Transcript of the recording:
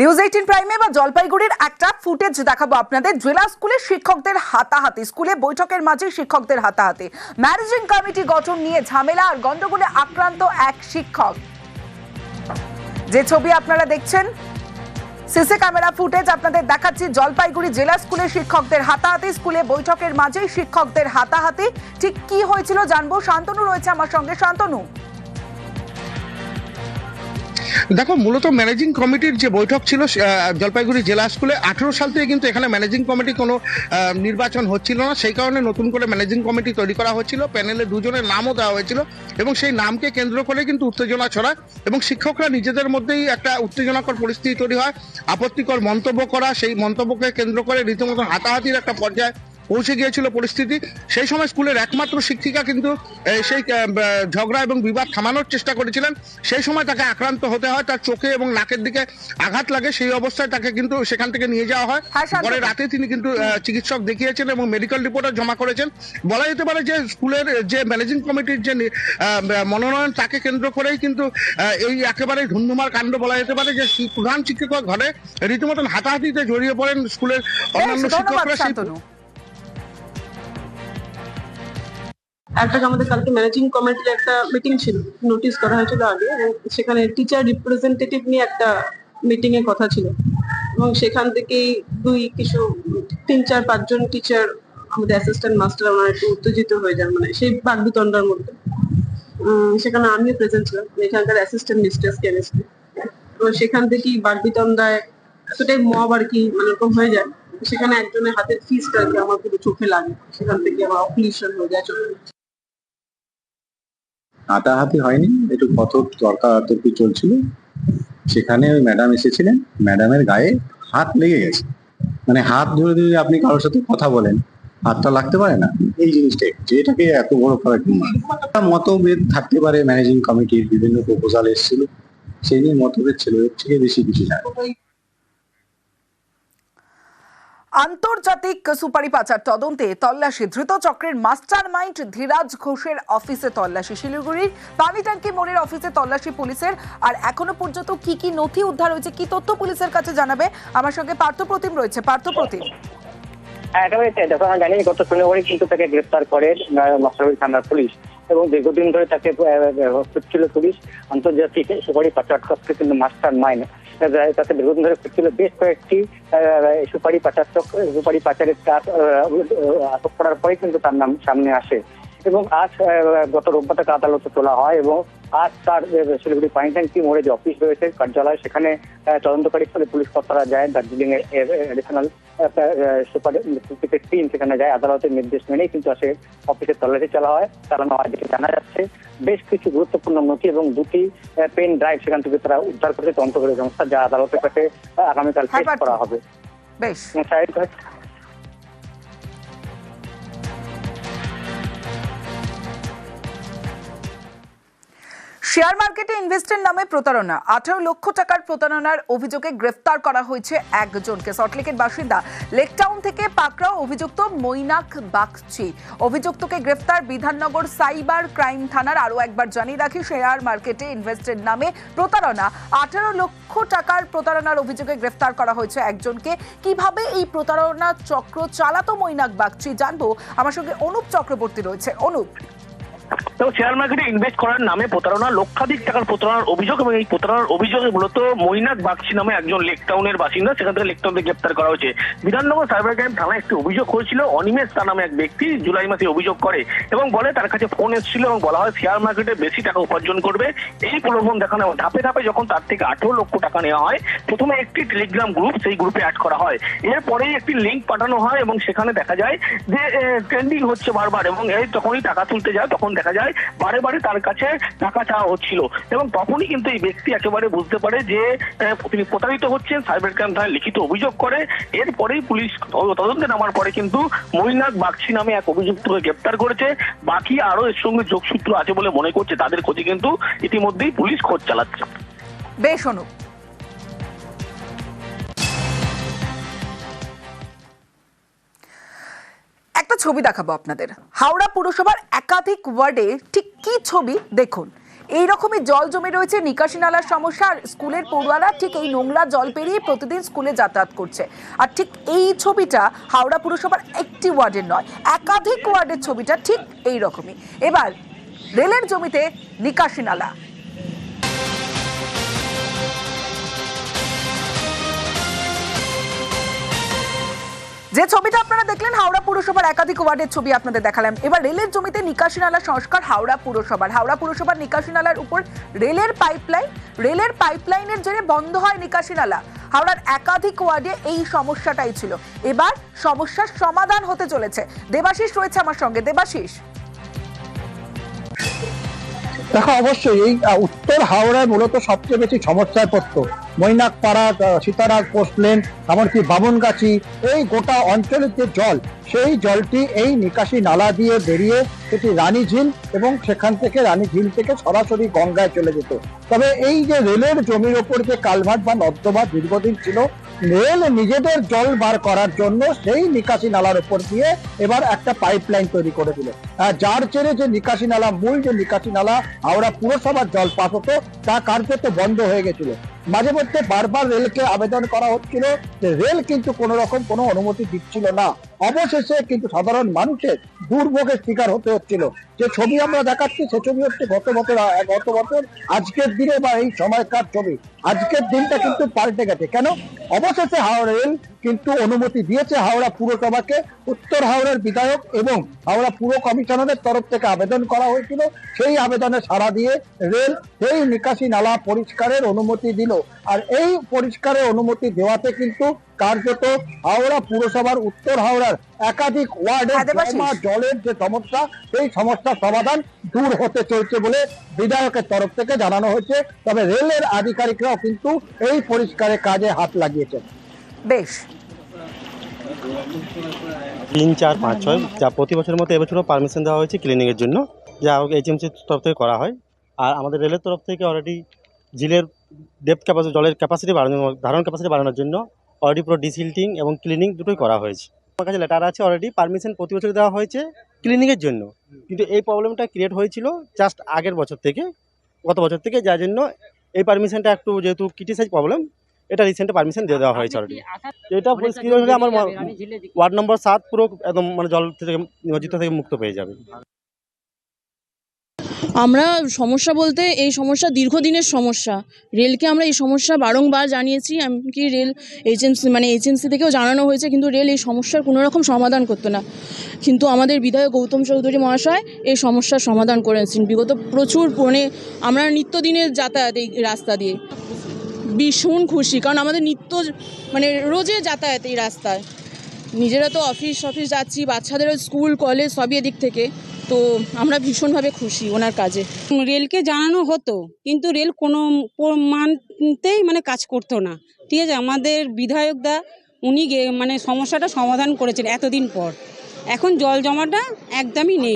News eighteen প্রাইমে বা জলপাইগুড়ির একটা ফুটেজ দেখাবো আপনাদের। জেলা স্কুলের শিক্ষকদের হাতাহাতি। স্কুলে বৈঠকের মাঝে শিক্ষকদের হাতাহাতি। ম্যানেজিং কমিটি গঠন নিয়ে ঝামেলা আর গন্ডগোলে আক্রান্ত এক শিক্ষক। যে ছবি আপনারা দেখছেন সিসি ক্যামেরা ফুটেজ আপনাদের দেখাচ্ছি। জলপাইগুড়ি জেলা স্কুলের শিক্ষকদের হাতাহাতি। স্কুলে বৈঠকের মাঝেই শিক্ষকদের হাতাহাতি। ঠিক কি হয়েছিল জানব? শান্তনু রয়েছে আমার সঙ্গে। শান্তনু। দেখো, মূলত ম্যানেজিং কমিটির যে বৈঠক ছিল জলপাইগুড়ি জেলা স্কুলে আঠেরো সাল থেকে কিন্তু এখানে ম্যানেজিং কমিটি কোনো নির্বাচন হচ্ছিল না। সেই কারণে নতুন করে ম্যানেজিং কমিটি তৈরি করা হচ্ছিল। প্যানেলে দুজনের নামও দেওয়া হয়েছিল এবং সেই নামকে কেন্দ্র করে কিন্তু উত্তেজনা ছড়ায় এবং শিক্ষকরা নিজেদের মধ্যেই একটা উত্তেজনাকর পরিস্থিতি তৈরি হয়। আপত্তিকর মন্তব্য করা, সেই মন্তব্যকে কেন্দ্র করে রীতিমতো হাতাহাতির একটা পর্যায়ে পৌঁছে গিয়েছিল পরিস্থিতি। সেই সময় স্কুলের একমাত্র শিক্ষিকা কিন্তু সেই ঝগড়া এবং বিবাদ থামানোর চেষ্টা করেছিলেন। সেই সময় তাকে আক্রান্ত হতে হয় তার চোখে এবং নাকের দিকে আঘাত লাগে। সেই অবস্থায় তাকে কিন্তু সেখান থেকে নিয়ে যাওয়া হয়। হ্যাঁ, পরে রাতে তিনি কিন্তু চিকিৎসক দেখিয়েছেন এবং মেডিকেল রিপোর্টও জমা করেছেন। বলা যেতে পারে যে স্কুলের যে ম্যানেজিং কমিটির যে মনোনয়ন তাকে কেন্দ্র করেই কিন্তু এই একেবারে ধুন্ধুমার কাণ্ড বলা যেতে পারে যে প্রধান শিক্ষক ঘরে রীতিমতন হাতাহাতিতে জড়িয়ে পড়েন স্কুলের অন্যান্য শিক্ষকরা। একটা আমাদের কালকে ম্যানেজিং কমিটির একটা মিটিং ছিল নোটিশ করা হয়েছিল আগে, এবং সেখানে টিচার রিপ্রেজেন্টেটিভ নিয়ে একটা মিটিং এর কথা ছিল। এবং সেখান থেকেই দুই কিছু, তিন, চার পাঁচজন টিচার আমাদের অ্যাসিস্ট্যান্ট মাস্টার ওনারা একটু উত্তেজিত হয়ে যান মানে সেই বাগবিতণ্ডার মধ্যে। সেখানে আমিও প্রেজেন্ট ছিলাম, এখানকার অ্যাসিস্ট্যান্ট মিস্ট্রেস কেমিস্ট্রি তো সেখান থেকেই বাগবিতণ্ডায় এতটাই মব আর কি মানে এরকম হয়ে যায়, সেখানে একজনের হাতের ফিসটা আর কি আমার পুরো চোখে লাগে, সেখান থেকে আমার অপারেশন হয়ে যায় চোখে। হাতাহাতি হয়নি, একটু কত তর্কাতর্কি চলছিল। সেখানে ওই ম্যাডাম এসেছিলেন ম্যাডামের গায়ে হাত লেগে গেছে। মানে হাত ধরে ধরে আপনি কারোর সাথে কথা বলেন, হাতটা লাগতে পারে না। এই জিনিসটাই, যে এটাকে এত বড় করার কি? একটা মতভেদ থাকতে পারে ম্যানেজিং কমিটির বিভিন্ন প্রপোজাল এসেছিল। সেই নিয়ে মতভেদ ছিল, এর থেকে বেশি কিছু না। আন্তর্জাতিক সুপারি পাচার তদন্তে তল্লাশি ধৃত চক্রের মাস্টার মাইন্ড ধীরাজ ঘোষের অফিসে তল্লাশি, শিলিগুড়ির পানি ট্যাঙ্কি মোড়ের অফিসে তল্লাশি পুলিশের। আর এখনও পর্যন্ত কি কি নথি উদ্ধার হয়েছে, কি তথ্য পুলিশের কাছে জানাবে? আমার সঙ্গে পার্থ প্রতিম রয়েছে। পার্থ প্রতিম। জানি, গত শনিবারই কিন্তু তাকে গ্রেফতার করে মশলাবাড়ি থানার পুলিশ এবং দীর্ঘদিন ধরে তাকে খুঁজছিল পুলিশ। আন্তর্জাতিক সুপারি পাচার কিন্তু মাস্টার মাইন্ড তাতে দীর্ঘদিন ধরে খুঁজছিল বেশ কয়েকটি সুপারি পাচার সুপারি পাচারের কাজ আটক করার পরে কিন্তু তার নাম সামনে আসে। এবং আজ গত রোববার তাকে আদালতে তোলা হয় এবং আজ তার শিলিগুড়ি পানি ট্যাঙ্কি মোড়ে যে অফিস রয়েছে, কার্যালয়, সেখানে তদন্তকারী স্থলে পুলিশ কর্তারা যায় দার্জিলিং এর এডিশনাল সুপার টিম সেখানে যায় আদালতের নির্দেশ মেনেই কিন্তু আসে অফিসের তল্লাশি চালা হয়। চালানো হয় যেটি জানা যাচ্ছে। বেশ কিছু গুরুত্বপূর্ণ নথি এবং দুটি পেন ড্রাইভ সেখান থেকে তারা উদ্ধার করেছে তদন্তকারী সংস্থা যা আদালতের কাছে আগামীকাল হ্যাঁ, পেশ করা হবে। বেশ। শেয়ার মার্কেটে ইনভেস্টের নামে প্রতারণা। আঠারো লক্ষ টাকার প্রতারণার অভিযোগে গ্রেফতার করা হয়েছে একজনকে। সল্টলেকের বাসিন্দা লেকটাউন থেকে পাকড়াও অভিযুক্ত মৈনাক বাগচি। অভিযুক্তকে গ্রেফতার বিধাননগর সাইবার ক্রাইম থানার আরও একবার জানিয়ে রাখি, শেয়ার মার্কেটে ইনভেস্টের নামে প্রতারণা। আঠারো লক্ষ টাকার প্রতারণার অভিযোগে গ্রেফতার করা হয়েছে একজনকে। কীভাবে এই প্রতারণা চক্র চালাতো মৈনাক বাগচি? জানব। আমার সঙ্গে অনুপ চক্রবর্তী রয়েছে। অনুপ। তো শেয়ার মার্কেটে ইনভেস্ট করার নামে প্রতারণা, লক্ষাধিক টাকার প্রতারণার অভিযোগ এবং এই প্রতারণার অভিযোগে মূলত মৈনাক বাগচি নামে একজন লেক টাউনের বাসিন্দা, সেখান থেকে লেক টাউন থেকে গ্রেপ্তার করা হয়েছে বিধাননগর সাইবার ক্রাইম থানায় একটি অভিযোগ হয়েছিল অনিমেষ তার নামে এক ব্যক্তি জুলাই মাসে অভিযোগ করে এবং বলে তার কাছে ফোন এসেছিল এবং বলা হয় শেয়ার মার্কেটে বেশি টাকা উপার্জন করবে এই প্রলোভন দেখানো। ধাপে ধাপে যখন তার থেকে আঠেরো লক্ষ টাকা নেওয়া হয়, প্রথমে একটি টেলিগ্রাম গ্রুপ সেই গ্রুপে অ্যাড করা হয় এরপরেই একটি লিঙ্ক পাঠানো হয় এবং সেখানে দেখা যায় যে ট্রেন্ডিং হচ্ছে বারবার এবং এই যখনই টাকা তুলতে যায় তখন দেখা যায় বারে বারে তার কাছে টাকা চাওয়া হচ্ছিল। এবং তখনই কিন্তু এই ব্যক্তি একেবারে বুঝতে পারে যে তিনি প্রতারিত হচ্ছেন, সাইবার ক্রাইম থানায় লিখিত অভিযোগ করে। এরপরেই পুলিশ তদন্তে নামার পরে কিন্তু মৈনাক বাগচি নামে এক অভিযুক্তকে গ্রেপ্তার করেছে। বাকি আরও এর সঙ্গে যোগসূত্র আছে বলে মনে করছে তাদের খোঁজে কিন্তু ইতিমধ্যেই পুলিশ খোঁজ চালাচ্ছে। বেশ অনুপ। ছবি দেখাবো আপনাদের। হাওড়া পুরসভার একাধিক ওয়ার্ডে ঠিক কি ছবি দেখুন। এই রকমই জল জমে রয়েছে, নিকাশি নালার সমস্যা, আর স্কুলের পড়ুয়ারা ঠিক এই নোংরা জল পেরিয়ে প্রতিদিন স্কুলে যাতায়াত করছে। আর ঠিক এই ছবিটা হাওড়া পুরসভার একটি ওয়ার্ডের নয়, একাধিক ওয়ার্ডের ছবিটা ঠিক এই রকমই এবার রেলের জমিতে নিকাশি নালা। যে ছবিটা আপনারা দেখলেন হাওড়া পুরসভার একাধিক ওয়ার্ডের ছবি আপনাদের দেখালাম। এবার রেলের জমিতে নিকাশি নালা সংস্কার হাওড়া পুরসভার। হাওড়া পুরসভার নিকাশি নালার উপর রেলের পাইপলাইন রেলের পাইপলাইনের জেরে বন্ধ হয় নিকাশি নালা। হাওড়ার একাধিক ওয়ার্ডে এই সমস্যাটাই ছিল। এবার সমস্যার সমাধান হতে চলেছে। দেবাশিস রয়েছে আমার সঙ্গে। দেবাশিস। দেখো অবশ্যই এই উত্তর হাওড়ায় মূলত সবচেয়ে বেশি সমস্যায় পড়তো। মৈনাকপাড়া আহ, সীতারাজ পোস্ট লেন এমনকি বামনগাছি এই গোটা অঞ্চলের যে জল সেই জলটি এই নিকাশি নালা দিয়ে বেরিয়ে সেটি রানী ঝিল এবং সেখান থেকে রানী ঝিল থেকে সরাসরি গঙ্গায় চলে যেত। তবে এই যে রেলের জমির ওপর যে কালভার্ট বা নর্দমা দীর্ঘদিন ছিল রেল নিজেদের জল বার করার জন্য সেই নিকাশি নালার উপর দিয়ে এবার একটা পাইপ লাইন তৈরি করে দিল। যার চেয়ে যে নিকাশি নালা, মূল যে নিকাশি নালা, হাওড়া পুরসভার জল পাস হতো, তা কার্যত বন্ধ হয়ে গেছিল। মাঝে মধ্যে বারবার রেলকে আবেদন করা হচ্ছিল যে রেল কিন্তু কোনো রকম কোনো অনুমতি দিচ্ছিল না। অবশেষে কিন্তু সাধারণ মানুষের দুর্ভোগের শিকার হতে হচ্ছিল। যে ছবি আমরা দেখাচ্ছি, সে ছবি হচ্ছে গত বছর গত বছর, আজকের দিনে বা এই সময়কার ছবি। আজকের দিনটা কিন্তু পাল্টে গেছে। কেন? অবশেষে হাওড়া রেল কিন্তু অনুমতি দিয়েছে হাওড়া পুরসভাকে উত্তর হাওড়ার বিধায়ক এবং হাওড়া পুর কমিশনারের তরফ থেকে আবেদন করা হয়েছিল। সেই আবেদনে সাড়া দিয়ে রেল সেই নিকাশি নালা পরিষ্কারের অনুমতি দিল। আর এই পরিষ্কারের অনুমতি দেওয়াতে কিন্তু কার্যত হাওড়া পুরসভার উত্তর হাওড়ার একাধিক ওয়ার্ডে জলের যে সমস্যা সেই সমস্যার সমাধান দূর হতে চলছে বলে বিধায়কের তরফ থেকে জানানো হয়েছে। তবে রেলের আধিকারিকরাও কিন্তু এই পরিষ্কারের কাজে হাত লাগিয়েছেন। বেশ। তিন চার পাঁচ ছয় যা প্রতি বছরের মতো এবছরও পারমিশন দেওয়া হয়েছে ক্লিনিংয়ের জন্য। যা এইচএমসির তরফ থেকে করা হয়। আর আমাদের রেলের তরফ থেকে অলরেডি ঝিলের ডেপথ ক্যাপাসিটি জলের ক্যাপাসিটি বাড়ানো ধারণ ক্যাপাসিটি বাড়ানোর জন্য অলরেডি পুরো ডিসিল্টিং এবং ক্লিনিং দুটোই করা হয়েছে। আমার কাছে লেটার আছে অলরেডি পারমিশন প্রতি বছর দেওয়া হয়েছে ক্লিনিংয়ের জন্য। কিন্তু এই প্রবলেমটা ক্রিয়েট হয়েছিল জাস্ট আগের বছর থেকে গত বছর থেকে যার জন্য এই পারমিশনটা একটু যেহেতু ক্রিটিসাইজ প্রবলেম এটা রিসেন্ট পারমিশন দিয়ে দেওয়া হয়েছে অলরেডি এটা পরিস্থিতি হলে আমার ওয়ার্ড নম্বর সাত পুরো একদম মানে জল থেকে নিমজ্জিত থেকে মুক্ত পেয়ে যাবে। আমরা সমস্যা বলতে এই সমস্যা দীর্ঘদিনের সমস্যা। রেলকে আমরা এই সমস্যা বারংবার জানিয়েছি, এমনকি রেল এজেন্সি মানে এজেন্সি থেকেও জানানো হয়েছে, কিন্তু রেল এই সমস্যার কোনো রকম সমাধান করতো না। কিন্তু আমাদের বিধায়ক গৌতম চৌধুরী মহাশয় এই সমস্যার সমাধান করেছেন। বিগত প্রচুর মানে আমরা নিত্যদিনের যাতায়াত এই রাস্তা দিয়ে। ভীষণ খুশি, কারণ আমাদের নিত্য মানে রোজে যাতায়াত এই রাস্তায়। নিজেরা তো অফিস অফিস যাচ্ছি, বাচ্চাদেরও স্কুল, কলেজ সবই এদিক থেকে। তো আমরা ভীষণভাবে খুশি ওনার কাজে। রেলকে জানানো হতো, কিন্তু রেল কোনো মানতেই মানে কাজ করতো না। ঠিক আছে, আমাদের বিধায়কদা উনি মানে সমস্যাটা সমাধান করেছেন এতদিন পর। এখন জল জমাটা একদমই নেই।